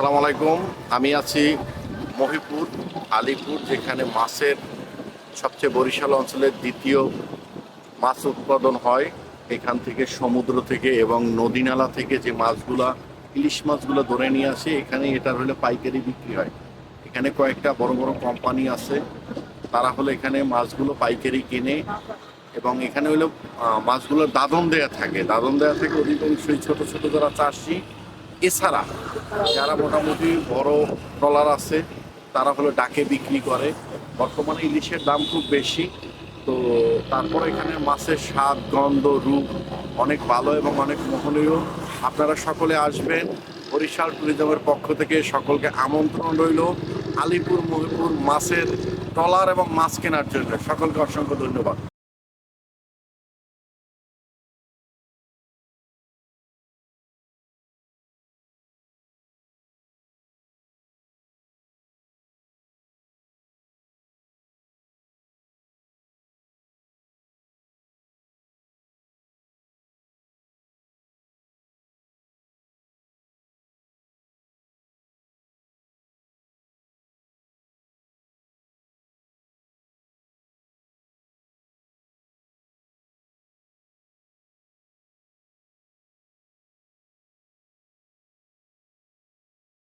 আসসালামু আলাইকুম। আমি আছি মহিপুর, আলিপুর, যেখানে মাছের সবচেয়ে বরিশাল অঞ্চলের দ্বিতীয় মাছ উৎপাদন হয়। এখান থেকে সমুদ্র থেকে এবং নদী নালা থেকে যে মাছগুলা, ইলিশ মাছগুলো ধরে নিয়ে আসে, এখানে এটার হলে পাইকারি বিক্রি হয়। এখানে কয়েকটা বড় বড় কোম্পানি আছে, তারা হলে এখানে মাছগুলো পাইকারি কিনে এবং এখানে হলো মাছগুলোর দাদন দেয়া থাকে। দাদন দেয়া থাকে অধিকাংশই ছোট ছোট যারা চাষি এছাড়া যারা মোটামুটি বড় ট্রলার আছে, তারা হলো ডাকে বিক্রি করে। বর্তমানে ইলিশের দাম খুব বেশি। তো তারপর এখানে মাছের স্বাদ, গন্ধ, রূপ অনেক ভালো এবং অনেক মোহনীয়। আপনারা সকলে আসবেন বরিশাল ট্যুরিজমের পক্ষ থেকে। সকলকে আমন্ত্রণ রইল আলিপুর মহিপুর মাছের ট্রলার এবং মাছ কেনার জন্য। সকলকে অসংখ্য ধন্যবাদ।